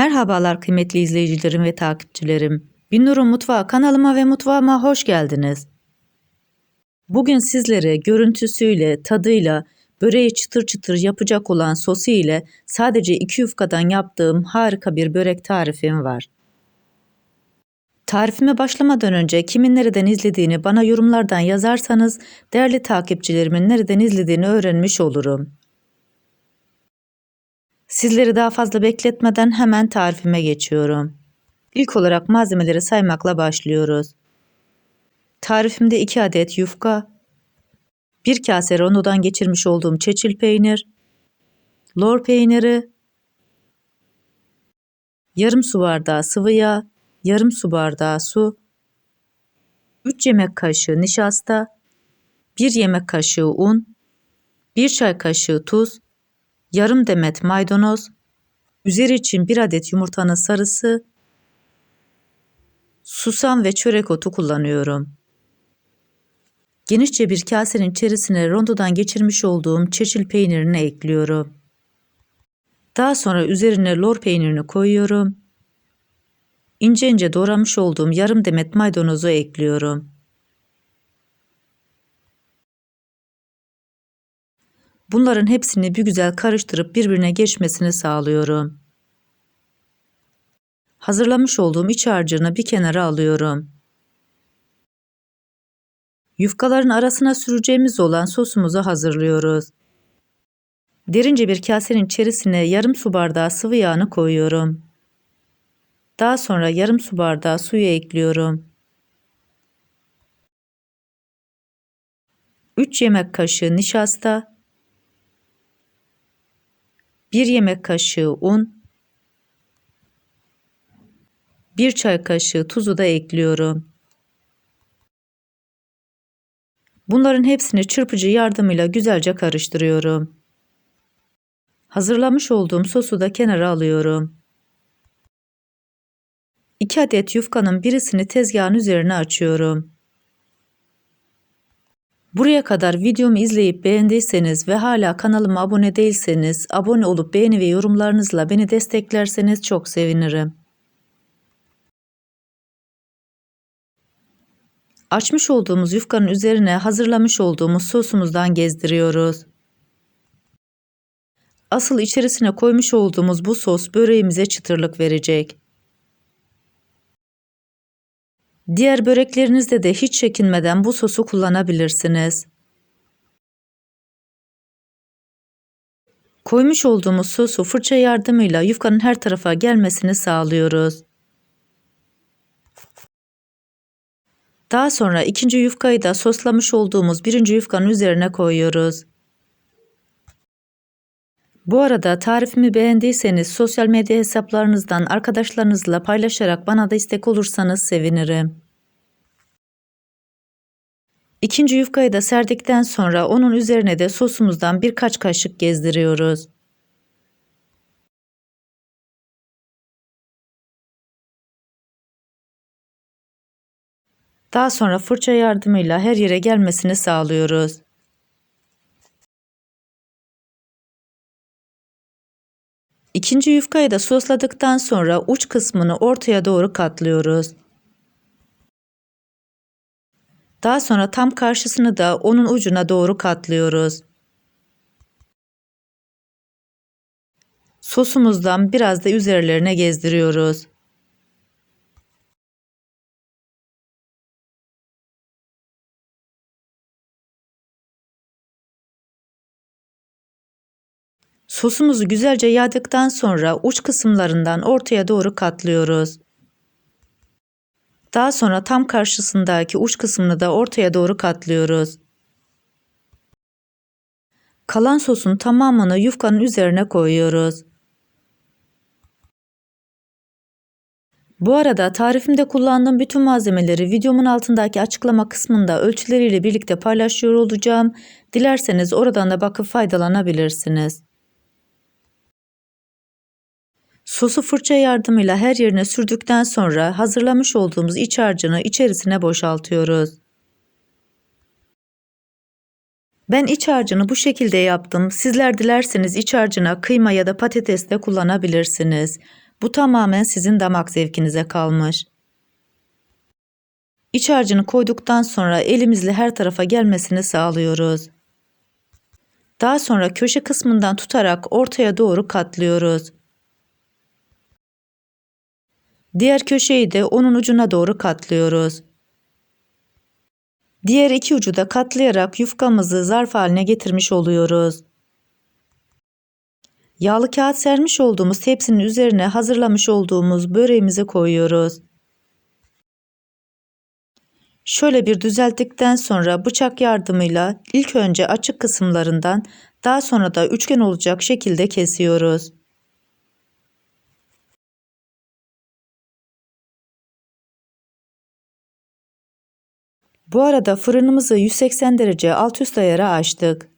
Merhabalar kıymetli izleyicilerim ve takipçilerim. Binnur'un Mutfağı kanalıma ve mutfağıma hoş geldiniz. Bugün sizlere görüntüsüyle, tadıyla, böreği çıtır çıtır yapacak olan sosu ile sadece iki yufkadan yaptığım harika bir börek tarifim var. Tarifime başlamadan önce kimin nereden izlediğini bana yorumlardan yazarsanız değerli takipçilerimin nereden izlediğini öğrenmiş olurum. Sizleri daha fazla bekletmeden hemen tarifime geçiyorum. İlk olarak malzemeleri saymakla başlıyoruz. Tarifimde 2 adet yufka, 1 kase rondodan geçirmiş olduğum çeçil peynir, lor peyniri, yarım su bardağı sıvı yağ, yarım su bardağı su, 3 yemek kaşığı nişasta, 1 yemek kaşığı un, 1 çay kaşığı tuz, yarım demet maydanoz, üzeri için bir adet yumurtanın sarısı, susam ve çörek otu kullanıyorum. Genişçe bir kasenin içerisine rondodan geçirmiş olduğum çeçil peynirini ekliyorum. Daha sonra üzerine lor peynirini koyuyorum. İnce ince doğramış olduğum yarım demet maydanozu ekliyorum. Bunların hepsini bir güzel karıştırıp birbirine geçmesini sağlıyorum. Hazırlamış olduğum iç harcını bir kenara alıyorum. Yufkaların arasına süreceğimiz olan sosumuzu hazırlıyoruz. Derince bir kasenin içerisine yarım su bardağı sıvı yağını koyuyorum. Daha sonra yarım su bardağı suyu ekliyorum. 3 yemek kaşığı nişasta, 1 yemek kaşığı un, 1 çay kaşığı tuzu da ekliyorum. Bunların hepsini çırpıcı yardımıyla güzelce karıştırıyorum. Hazırlamış olduğum sosu da kenara alıyorum. 2 adet yufkanın birisini tezgahın üzerine açıyorum. Buraya kadar videomu izleyip beğendiyseniz ve hala kanalıma abone değilseniz abone olup beğeni ve yorumlarınızla beni desteklerseniz çok sevinirim. Açmış olduğumuz yufkanın üzerine hazırlamış olduğumuz sosumuzdan gezdiriyoruz. Asıl içerisine koymuş olduğumuz bu sos böreğimize çıtırlık verecek. Diğer böreklerinizde de hiç çekinmeden bu sosu kullanabilirsiniz. Koymuş olduğumuz sosu fırça yardımıyla yufkanın her tarafa gelmesini sağlıyoruz. Daha sonra ikinci yufkayı da soslamış olduğumuz birinci yufkanın üzerine koyuyoruz. Bu arada tarifimi beğendiyseniz sosyal medya hesaplarınızdan arkadaşlarınızla paylaşarak bana da istek olursanız sevinirim. İkinci yufkayı da serdikten sonra onun üzerine de sosumuzdan birkaç kaşık gezdiriyoruz. Daha sonra fırça yardımıyla her yere gelmesini sağlıyoruz. İkinci yufkayı da sosladıktan sonra uç kısmını ortaya doğru katlıyoruz. Daha sonra tam karşısını da onun ucuna doğru katlıyoruz. Sosumuzdan biraz da üzerlerine gezdiriyoruz. Sosumuzu güzelce yağdıktan sonra uç kısımlarından ortaya doğru katlıyoruz. Daha sonra tam karşısındaki uç kısmını da ortaya doğru katlıyoruz. Kalan sosun tamamını yufkanın üzerine koyuyoruz. Bu arada tarifimde kullandığım bütün malzemeleri videomun altındaki açıklama kısmında ölçüleriyle birlikte paylaşıyor olacağım. Dilerseniz oradan da bakıp faydalanabilirsiniz. Sosu fırça yardımıyla her yerine sürdükten sonra hazırlamış olduğumuz iç harcını içerisine boşaltıyoruz. Ben iç harcını bu şekilde yaptım. Sizler dilerseniz iç harcına kıyma ya da patates de kullanabilirsiniz. Bu tamamen sizin damak zevkinize kalmış. İç harcını koyduktan sonra elimizle her tarafa gelmesini sağlıyoruz. Daha sonra köşe kısmından tutarak ortaya doğru katlıyoruz. Diğer köşeyi de onun ucuna doğru katlıyoruz. Diğer iki ucu da katlayarak yufkamızı zarf haline getirmiş oluyoruz. Yağlı kağıt sermiş olduğumuz tepsinin üzerine hazırlamış olduğumuz böreğimizi koyuyoruz. Şöyle bir düzelttikten sonra bıçak yardımıyla ilk önce açık kısımlarından daha sonra da üçgen olacak şekilde kesiyoruz. Bu arada fırınımızı 180 derece alt üst ayara açtık.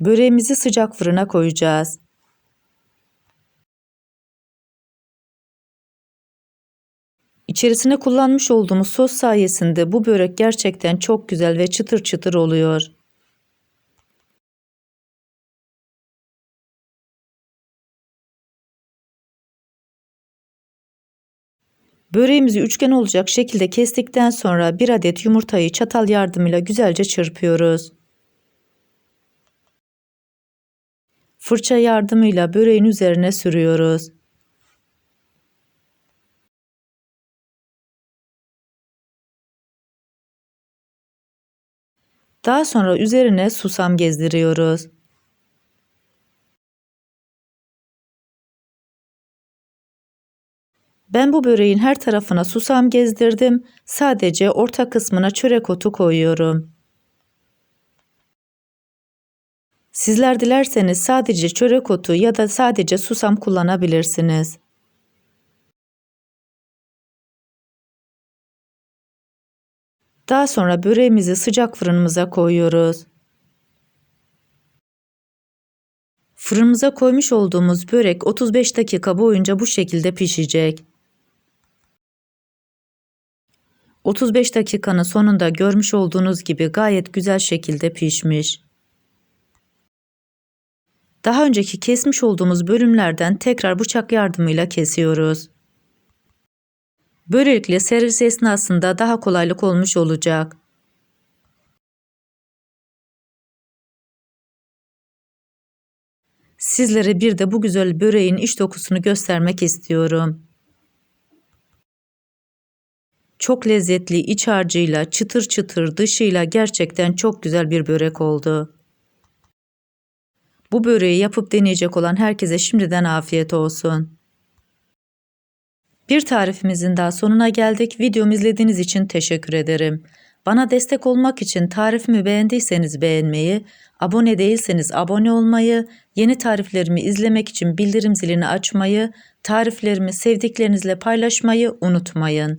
Böreğimizi sıcak fırına koyacağız. İçerisine kullanmış olduğumuz sos sayesinde bu börek gerçekten çok güzel ve çıtır çıtır oluyor. Böreğimizi üçgen olacak şekilde kestikten sonra bir adet yumurtayı çatal yardımıyla güzelce çırpıyoruz. Fırça yardımıyla böreğin üzerine sürüyoruz. Daha sonra üzerine susam gezdiriyoruz. Ben bu böreğin her tarafına susam gezdirdim. Sadece orta kısmına çörek otu koyuyorum. Sizler dilerseniz sadece çörek otu ya da sadece susam kullanabilirsiniz. Daha sonra böreğimizi sıcak fırınımıza koyuyoruz. Fırınımıza koymuş olduğumuz börek 35 dakika boyunca bu şekilde pişecek. 35 dakikanın sonunda görmüş olduğunuz gibi gayet güzel şekilde pişmiş. Daha önceki kesmiş olduğumuz bölümlerden tekrar bıçak yardımıyla kesiyoruz. Böylelikle servis esnasında daha kolaylık olmuş olacak. Sizlere bir de bu güzel böreğin iç dokusunu göstermek istiyorum. Çok lezzetli iç harcıyla, çıtır çıtır dışıyla gerçekten çok güzel bir börek oldu. Bu böreği yapıp deneyecek olan herkese şimdiden afiyet olsun. Bir tarifimizin daha sonuna geldik. Videomu izlediğiniz için teşekkür ederim. Bana destek olmak için tarifimi beğendiyseniz beğenmeyi, abone değilseniz abone olmayı, yeni tariflerimi izlemek için bildirim zilini açmayı, tariflerimi sevdiklerinizle paylaşmayı unutmayın.